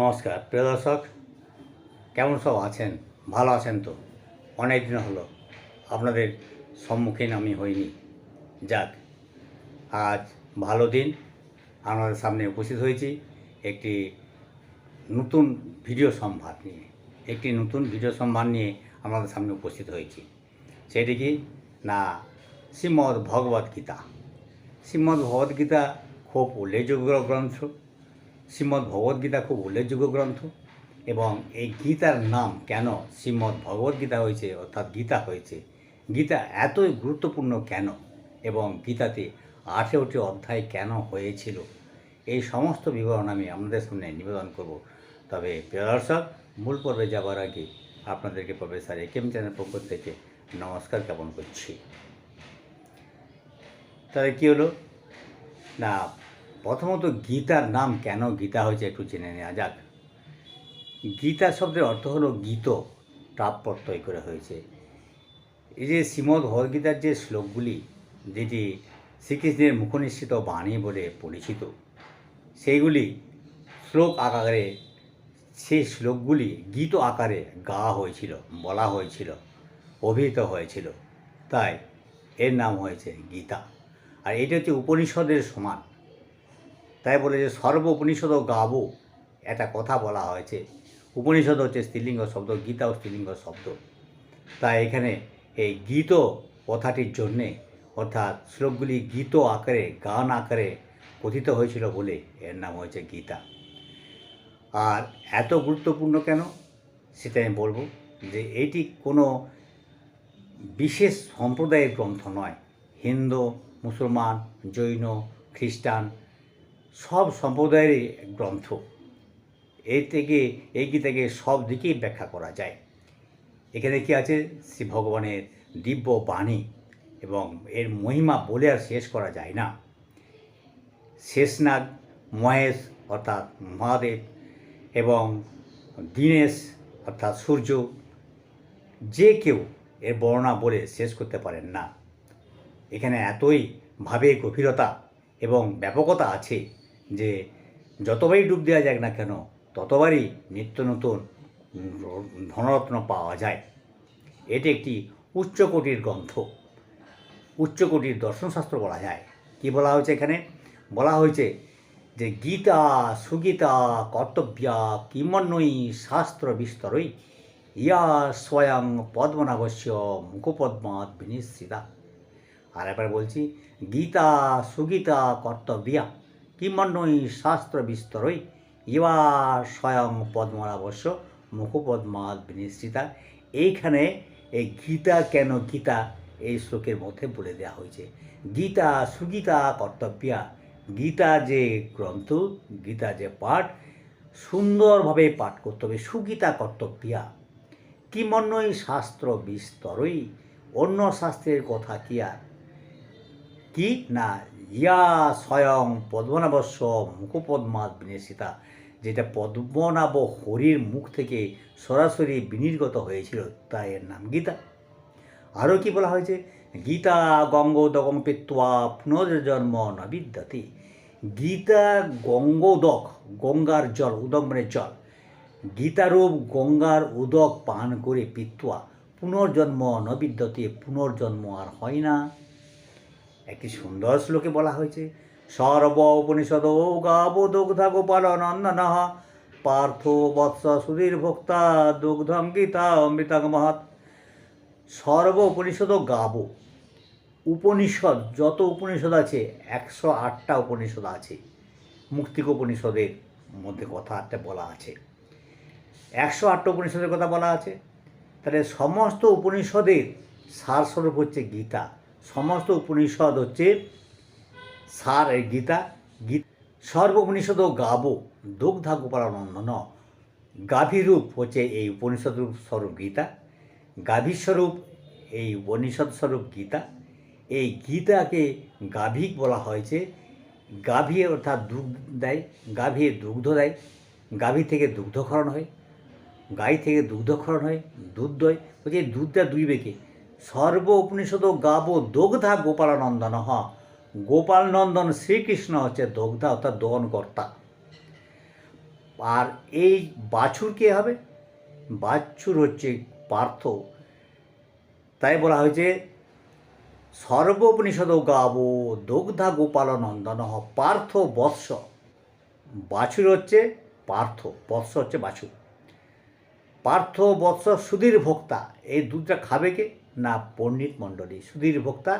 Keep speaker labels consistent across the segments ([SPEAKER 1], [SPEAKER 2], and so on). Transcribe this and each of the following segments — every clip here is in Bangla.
[SPEAKER 1] নমস্কার, প্রিয় দর্শক, কেমন সব আছেন? ভালো আছেন তো? অনেক দিন হলো আপনাদের সম্মুখীন আমি হইনি। যাক, আজ ভালো দিন, আপনাদের সামনে উপস্থিত হয়েছি একটি নতুন ভিডিও সম্ভার নিয়ে। একটি নতুন ভিডিও সম্ভার নিয়ে আপনাদের সামনে উপস্থিত হয়েছি। সেটি কি? না, শ্রীমদ্ ভগবদ্গীতা শ্রীমদ্ ভগবদ্ গীতা খুব উল্লেখযোগ্য গ্রন্থ। শ্রীমদ্ ভগবদ্গীতা খুব উল্লেখযোগ্য গ্রন্থ এবং এই গীতার নাম কেন শ্রীমদ্ ভগবদ্গীতা হয়েছে, অর্থাৎ গীতা হয়েছে? গীতা এতই গুরুত্বপূর্ণ কেন এবং গীতাতে আঠেরোটি অধ্যায় কেন হয়েছিল? এই সমস্ত বিবরণ আমি আপনাদের সামনে নিবেদন করব। তবে প্রিয় মূল পর্বে যাবার আগে আপনাদেরকে প্রফেসর একেম চ্যানেল পক্ষ থেকে নমস্কার জ্ঞাপন করছি। তাহলে কী হলো? না প্রথমত গীতার নাম কেন গীতা হয়েছে একটু জেনে নেওয়া যাক। গীতা শব্দের অর্থ হলো গীত টাপ প্রত্যয় করে হয়েছে। এই যে শ্রীমদ্ ভগবদ্গীতার যে শ্লোকগুলি, যেটি শ্রীকৃষ্ণের মুখনিশ্চিত বাণী বলে পরিচিত, সেইগুলি শ্লোক আকারে, সেই শ্লোকগুলি গীত আকারে গাওয়া হয়েছিল, বলা হয়েছিল, অভিহিত হয়েছিল। তাই এর নাম হয়েছে গীতা। আর এটা হচ্ছে উপনিষদের সমান। তাই বলে যে সর্ব উপনিষদ গাবো, একটা কথা বলা হয়েছে। উপনিষদ হচ্ছে স্ত্রীলিঙ্গ শব্দ গীতাও স্ত্রীলিঙ্গ শব্দ। তাই এখানে এই গীত কথাটির জন্যে, অর্থাৎ শ্লোকগুলি গীত আকারে, গান আকারে কথিত হয়েছিল বলে এর নাম হয়েছে গীতা। আর এত গুরুত্বপূর্ণ কেন? সেটা আমি বলব যে এটি কোনো বিশেষ সম্প্রদায়ের গ্রন্থ নয়। হিন্দু, মুসলমান, জৈন, খ্রিস্টান সব সম্প্রদায়েরই গ্রন্থ। এর থেকে, এই গীতাকে সব দিকেই ব্যাখ্যা করা যায়। এখানে কি আছে? শ্রী ভগবানের দিব্য বাণী এবং এর মহিমা বলে আর শেষ করা যায় না। শেষনাগ, মহেশ অর্থাৎ মহাদেব এবং দীনেশ অর্থাৎ সূর্য যে কেউ এর বর্ণনা বলে শেষ করতে পারেন না। এখানে এতই ভাবে গভীরতা এবং ব্যাপকতা আছে যে যতবারই ডুব দেওয়া যাক না কেন, ততবারই নিত্য নতুন ধনরত্ন পাওয়া যায়। এটি একটি উচ্চকোটির গ্রন্থ। উচ্চকোটির দর্শনশাস্ত্র বলা যায়। কি বলা হয়েছে এখানে? বলা হয়েছে যে গীতা, সুগীতা, কর্তব্যা কিমন্বয়ী শাস্ত্র বিস্তরই ইয়া স্বয়ং পদ্মনাভস্য মুখপদ্মাৎ বিনিশ্চিতা। আর একবার বলছি গীতা, সুগীতা, কর্তব্যা। কিমন্বয়ী শাস্ত্র বিস্তরই ইয়া স্বয়ং পদ্মনাভস্য মুখপদ্মাৎ বিনিশ্চিতা এইখানে এই গীতা কেন গীতা? এই শ্লোকের মধ্যে বলে দেওয়া হয়েছে। গীতা সুগীতা কর্তব্যা। গীতা যে গ্রন্থ, গীতা যে পাঠ, সুন্দরভাবে পাঠ করতে হবে। সুগীতা কর্তব্যা। কিমন্বয়ী শাস্ত্র বিস্তরই অন্য শাস্ত্রের কথা কি আর? কি? না ইয়া স্বয়ং পদ্মনাভস্য মুখপদ্মাৎ বিনেশিতা, যেটা পদ্মনাভ হরির মুখ থেকে সরাসরি বিনির্গত হয়েছিল, তাই এর নাম গীতা। আরও কি বলা হয়েছে? গীতা গঙ্গোদকং পেত্বা পুনর্জন্ম ন বিদ্যাতি। গীতা গঙ্গোদক, গঙ্গার জল উদক মানে জল। গীতারূপ গঙ্গার উদক পান করে পিত্বা পুনর্জন্ম নবিদ্যতে পুনর্জন্ম আর হয় না। একটি সুন্দর শ্লোকে বলা হয়েছে সর্ব উপনিষদ ও গাব দুগ্ধা গোপাল নন্দন পার্থ বৎস সুধীর ভোক্তা দুগ্ধম গীতা অমৃতাং মহৎ। সর্ব উপনিষদ গাব। উপনিষদ, যত উপনিষদ আছে, একশো আটটা উপনিষদ আছে। মুক্তিক উপনিষদের মধ্যে কথা একটা বলা আছে। একশো আটটা উপনিষদের কথা বলা আছে। তাহলে সমস্ত উপনিষদের সারস্বরূপ হচ্ছে গীতা। সমস্ত উপনিষদ হচ্ছে সার এই গীতা। গীত সর্ব উপনিষদ গাব দুগ্ধা গোপালানন্দন গাভীরূপ হচ্ছে এই উপনিষদ রূপ স্বরূপ গীতা। গাভীর স্বরূপ এই উপনিষদ স্বরূপ গীতা। এই গীতাকে গাভীক বলা হয়েছে। গাভী অর্থাৎ দুধ দেয় গাভী দুগ্ধ দেয়। গাভী থেকে দুগ্ধক্ষরণ হয়, গাই থেকে দুগ্ধক্ষরণ হয়, দুধ দয়। বলছে দুধটা দুই কে সর্ব উপনিষদ গাব দগ্ধা গোপালানন্দন হ। গোপাল নন্দন শ্রীকৃষ্ণ হচ্ছে দগ্ধা, অর্থাৎ দহনকর্তা আর এই বাছুর কে হবে? বাছুর হচ্ছে পার্থ। তাই বলা হয়েছে, সর্বোপনিষদ গাবো দগ্ধা গোপাল নন্দন পার্থ বৎস। বাছুর হচ্ছে পার্থ, বৎস হচ্ছে বাছুর। পার্থ, বৎস, সুধীর ভোক্তা, এই দুধটা খাবে কে? না পণ্ডিত মণ্ডলী, সুধীর ভোক্তা,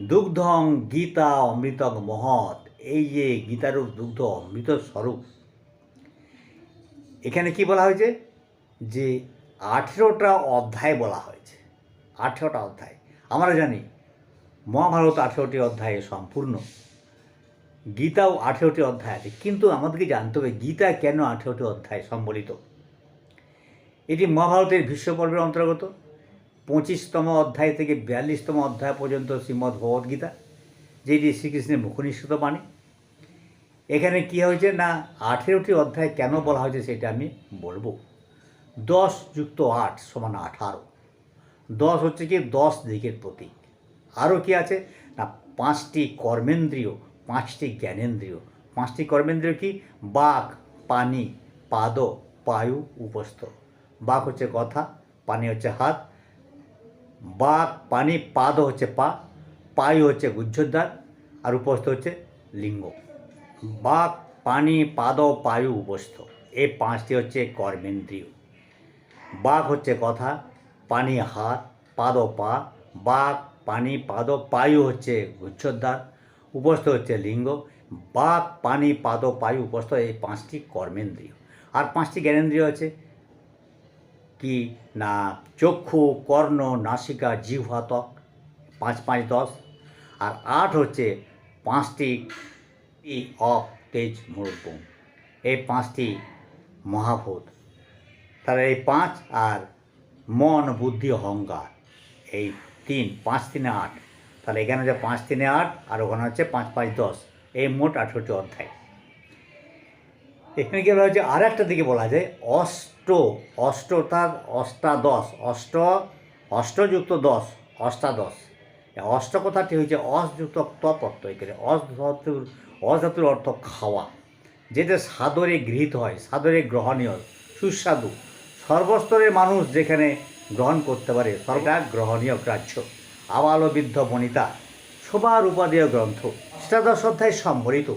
[SPEAKER 1] দুগ্ধং গীতা অমৃতং মহৎ। এই যে গীতারূপ দুগ্ধ অমৃত স্বরূপ, এখানে কি বলা হয়েছে? যে আঠেরোটা অধ্যায় বলা হয়েছে। আঠেরোটা অধ্যায়। আমরা জানি, মহাভারত আঠেরোটি অধ্যায়ে সম্পূর্ণ। গীতাও আঠেরোটি অধ্যায় আছে। কিন্তু আমাদেরকে জানতে হবে, গীতা কেন আঠেরোটি অধ্যায় সম্বলিত? এটি মহাভারতের বিশ্বপর্বের অন্তর্গত। পঁচিশতম অধ্যায় থেকে বিয়াল্লিশতম অধ্যায় পর্যন্ত শ্রীমদ্ ভগবদ্গীতা যেটি শ্রীকৃষ্ণের মুখনিষ্ঠিত বাণী। এখানে কী হয়েছে না আঠেরোটি অধ্যায় কেন বলা হয়েছে সেটা আমি বলব। দশ যুক্ত আট সমান আঠারো। দশ হচ্ছে কি দশ দিকের প্রতীক। আরও কি আছে? না, পাঁচটি কর্মেন্দ্রিয়, পাঁচটি জ্ঞানেন্দ্রিয়। পাঁচটি কর্মেন্দ্রীয় কি? বাক, পানি, পাদ, পায়ু, উপস্থ। বাক হচ্ছে কথা, পানি হচ্ছে হাত বাক পানি পাদ হচ্ছে পা পায়ু হচ্ছে গুজ্জোদ্ধার আর উপস্থ হচ্ছে লিঙ্গ। বাক পানি পাদ পায়ু উপস্থ এই পাঁচটি হচ্ছে কর্মেন্দ্রীয়। বাঘ হচ্ছে কথা, পানি হাত, পাদ পা, বাঘ, পানি পাদ পায়ু হচ্ছে গুচ্ছদ্বার উপস্থ হচ্ছে লিঙ্গ, বাঘ, পানি পাদ পায়ু উপস্থ এই পাঁচটি কর্মেন্দ্রীয়। আর পাঁচটি জ্ঞানেন্দ্রীয় আছে। কি না চক্ষু, কর্ণ, নাসিকা, জিহ্বা, ত্বক? পাঁচ পাঁচ, দশ। আর আট হচ্ছে পাঁচটি ই অফ তেজ মূর্তি এই পাঁচটি মহাভূত তাহলে এই পাঁচ আর মন, বুদ্ধি, অহংকার, এই তিন, পাঁচ, তিনে, আট। তাহলে এখানে হচ্ছে পাঁচ, তিনে, আট আর ওখানে হচ্ছে পাঁচ পাঁচ, দশ। এই মোট আঠেরোটি অধ্যায়। এখানে কি বলা হচ্ছে আর একটা দিকে বলা যায় অষ্ট অষ্ট অর্থাৎ অষ্টাদশ, অষ্ট, অষ্টযুক্ত দশ, অষ্টাদশ। অষ্ট কথাটি হচ্ছে অসযুক্ত তপ্রত্যয় করে অস ধাতুর অস অর্থ খাওয়া। যেটা সাদরে গৃহীত হয়, সাদরে গ্রহণীয়, সুস্বাদু। সর্বস্তরের মানুষ যেখানে গ্রহণ করতে পারে সবটা গ্রহণীয় গ্রাহ্য। আবাল বৃদ্ধ বনিতা সবার উপাদেয় গ্রন্থ। অষ্টাদশ অধ্যায় সম্বলিত,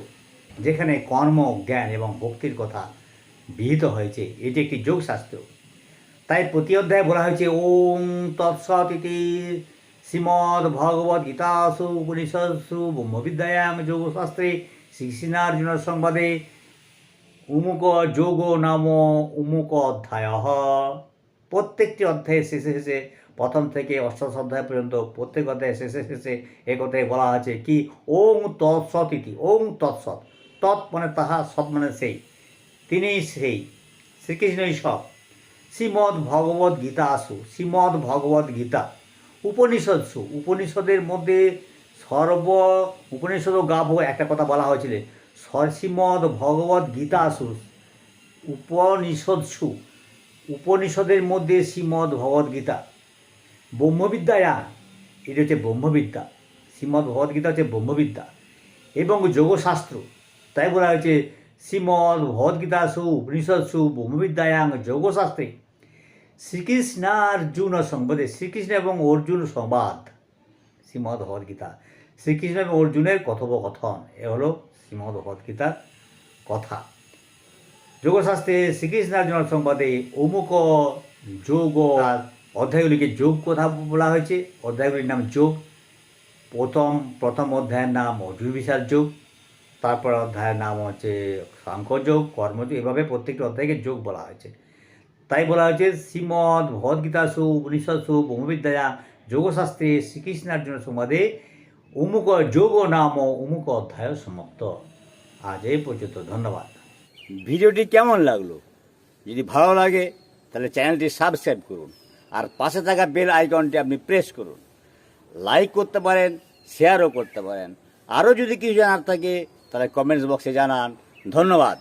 [SPEAKER 1] যেখানে কর্ম, জ্ঞান এবং ভক্তির কথা বিহিত হয়েছে, এটি একটি যোগশাস্ত্র। তাই প্রতি অধ্যায়ে বলা হয়েছে, ওম তৎসৎ ইতি শ্রীমদ্ ভগবদ গীতাসু উপনিষৎসু ব্রহ্মবিদ্যায়াং যোগশাস্ত্রে শ্রীকৃষ্ণার্জুন সংবাদে, উমুক যোগ নাম উমুক অধ্যায়। প্রত্যেকটি অধ্যায়ের শেষে শেষে, প্রথম থেকে অষ্টাদশ অধ্যায় পর্যন্ত প্রত্যেক অধ্যায়ের শেষে শেষে এ কথায় বলা আছে কি ওং তৎসৎ ইতি ওং তৎসৎ, তৎ মানে তাহা, সৎ মানে সেই। তিনিই সেই। শ্রীকৃষ্ণই সব। শ্রীমদ্ ভগবদ গীতা আসু শ্রীমদ্ ভগবদ গীতা উপনিষদসু উপনিষদের মধ্যে সর্ব উপনিষদ ও গাভ, একটা কথা বলা হয়েছিল। শ্রীমদ্ ভগবদ গীতা আসু উপনিষদসু উপনিষদের মধ্যে শ্রীমদ্ ভগবদ গীতা ব্রহ্মবিদ্যায়া, এটা হচ্ছে ব্রহ্মবিদ্যা। শ্রীমদ্ ভগবদ্গীতা হচ্ছে ব্রহ্মবিদ্যা। এবং যোগশাস্ত্র, তাই বলা হয়েছে শ্রীমদ্ ভগবদ্গীতাসু উপনিষৎসু ব্রহ্মবিদ্যায়াং যোগশাস্ত্রে শ্রীকৃষ্ণার্জুন সংবাদে শ্রীকৃষ্ণ এবং অর্জুন সংবাদ। শ্রীমদ্ ভগবদ্গীতা। শ্রীকৃষ্ণ এবং অর্জুনের কথোপকথন। এ হলো শ্রীমদ্ ভগবদ্গীতার কথা। যোগশাস্ত্রে শ্রীকৃষ্ণার্জুন সংবাদে অমুক যোগ অধ্যায়গুলিকে যোগ কথা বলা হয়েছে। অধ্যায়গুলির নাম যোগ। প্রথম প্রথম অধ্যায়ের নাম অর্জুন যোগ। তারপর অধ্যায়ের নাম হচ্ছে সাংখ্যযোগ কর্মযোগ, এভাবে প্রত্যেকটি অধ্যায়কে যোগ বলা হয়েছে। তাই বলা হয়েছে, শ্রীমদ্ ভগবদ্গীতাসু উপনিষৎসু ব্রহ্মবিদ্যা, যোগশাস্ত্রে শ্রীকৃষ্ণার্জুন সংবাদে উমুক যোগ নাম উমুক অধ্যায় সমাপ্ত। আজ এই পর্যন্ত, ধন্যবাদ।
[SPEAKER 2] ভিডিওটি কেমন লাগল? যদি ভালো লাগে, তাহলে চ্যানেলটি সাবস্ক্রাইব করুন আর পাশে থাকা বেল আইকনটি আপনি প্রেস করুন। লাইক করতে পারেন, শেয়ারও করতে পারেন। আরও যদি কিছু জানার থাকে তাহলে কমেন্টস বক্সে জানান। ধন্যবাদ।